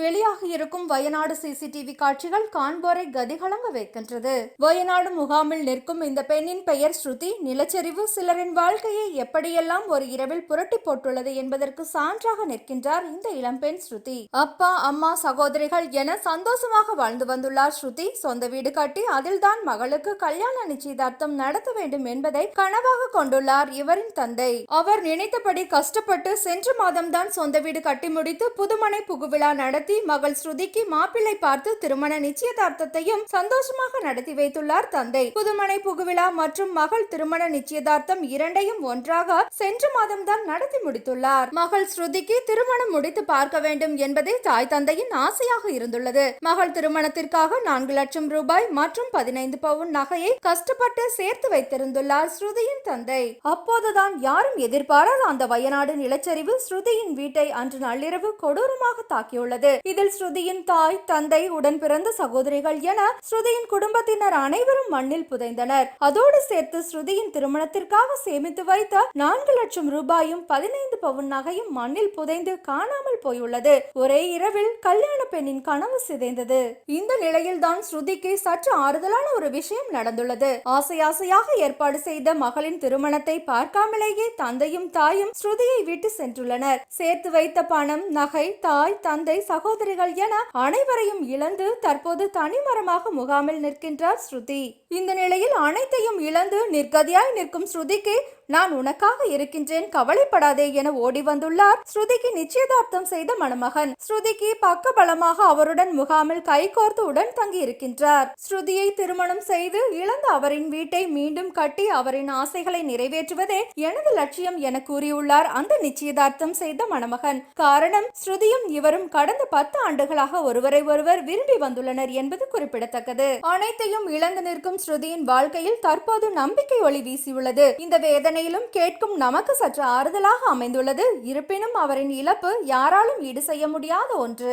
வெளியாகி இருக்கும் வயநாடு சிசிடிவி காட்சிகள் காண்போரை கதிகலங்க வைக்கின்றது. வயநாடு முகாமில் நிற்கும் இந்த பெண்ணின் பெயர் ஸ்ருதி. நிலச்சரிவு சிலரின் வாழ்க்கையை எப்படியெல்லாம் ஒரு இரவில் புரட்டி போட்டுள்ளது என்பதற்கு சான்றாக நிற்கின்றார் இந்த இளம்பெண் ஸ்ருதி. அப்பா அம்மா சகோதரிகள் என சந்தோஷமாக வாழ்ந்து வந்துள்ளார் ஸ்ருதி. சொந்த வீடு கட்டி அதில்தான் மகளுக்கு கல்யாண நிச்சயதார்த்தம் நடத்த வேண்டும் என்பதை கனவாக கொண்டுள்ளார் இவரின் தந்தை. அவர் நினைத்தபடி கஷ்டப்பட்டு சென்ற மாதம்தான் சொந்த வீடு கட்டி முடித்து புதுமனை புகுவிழா நடத்தி மகள் ஸ்ருதிக்கு மாப்பிள்ளை பார்த்து திருமண நிச்சயதார்த்தத்தையும் சந்தோஷமாக நடத்தி வைத்துள்ளார் தந்தை. புதுமனை புகுவிழா மற்றும் மகள் திருமண நிச்சயதார்த்தம் இரண்டையும் ஒன்றாக சென்ற மாதம்தான் நடத்தி முடித்துள்ளார். மகள் ஸ்ருதிக்கு திருமணம் முடித்து பார்க்க வேண்டும் என்பதே தாய் தந்தையின் ஆசையாக இருந்துள்ளது. மகள் திருமணத்திற்காக நான்கு லட்சம் ரூபாய் மற்றும் பதினைந்து பவுன் நகையை கஷ்டப்பட்டு சேர்த்து வைத்திருந்துள்ளார் ஸ்ருதியின் தந்தை. அப்போதுதான் யாரும் எதிர்பாராத அந்த வயநாடு நிலச்சரிவு ஸ்ருதியின் வீட்டை அன்று நள்ளிரவு கொடூரமாக தாக்கியுள்ளது. இதில் ஸ்ருதியின் தாய் தந்தை உடன் பிறந்த சகோதரிகள் என ஸ்ருதியின் குடும்பத்தினர் அனைவரும் மண்ணில் புதைந்தனர். அதோடு சேர்த்து ஸ்ருதியின் திருமணத்திற்காக சேமித்து வைத்த நான்கு லட்சம் ரூபாயும் பதினைந்து பவுன் நகையும் மண்ணில் புதைந்து காணாமல் போயுள்ளது. ஒரே இரவில் கல்யாண பெண்ணின் கனவு சிதைந்தது. இந்த நிலையில்தான் ஸ்ருதிக்கு சற்று ஆறுதலான ஒரு விஷயம் நடந்துள்ளது. ஆசை ஆசையாக ஏற்பாடு செய்த மகளின் திருமணத்தை பார்க்காமலேயே தந்தையும் தாயும் ஸ்ருதியை விட்டு சென்றுள்ளனர். சேர்த்து வைத்த பணம் நகை தாய் தந்தை சகோதரிகள் என அனைவரையும் இழந்து தற்போது தனிமரமாக முகாமில் நிற்கின்றார் ஸ்ருதி. இந்த நிலையில் அனைத்தையும் இழந்து நிர்கதியாய் நிற்கும் ஸ்ருதிக்கு நான் உனக்காக இருக்கின்றேன் கவலைப்படாதே என ஓடி வந்துள்ளார் ஸ்ருதிக்கு நிச்சயதார்த்தம் செய்த மணமகன். ஸ்ருதிக்கு பக்க பலமாக அவருடன் முகாமில் கைகோர்த்து உடன் தங்கியிருக்கின்றார். ஸ்ருதியை திருமணம் செய்து இழந்த அவரின் வீட்டை மீண்டும் கட்டி அவரின் ஆசைகளை நிறைவேற்றுவதே எனது லட்சியம் என கூறியுள்ளார் அந்த நிச்சயதார்த்தம் செய்த மணமகன். காரணம் ஸ்ருதியும் இவரும் கடந்த பத்து ஆண்டுகளாக ஒருவரை ஒருவர் விரும்பி வந்துள்ளனர் என்பது குறிப்பிடத்தக்கது. அனைத்தையும் இழந்து நிற்கும் ஸ்ருதியின் வாழ்க்கையில் தற்போது நம்பிக்கை ஒளி வீசியுள்ளது. இந்த வேதனையிலும் கேட்கும் நமக்கு சற்று ஆறுதலாக அமைந்துள்ளது. இருப்பினும் அவரின் இழப்பு யாரால் யாராலும் ஈடு செய்ய முடியாத ஒன்று.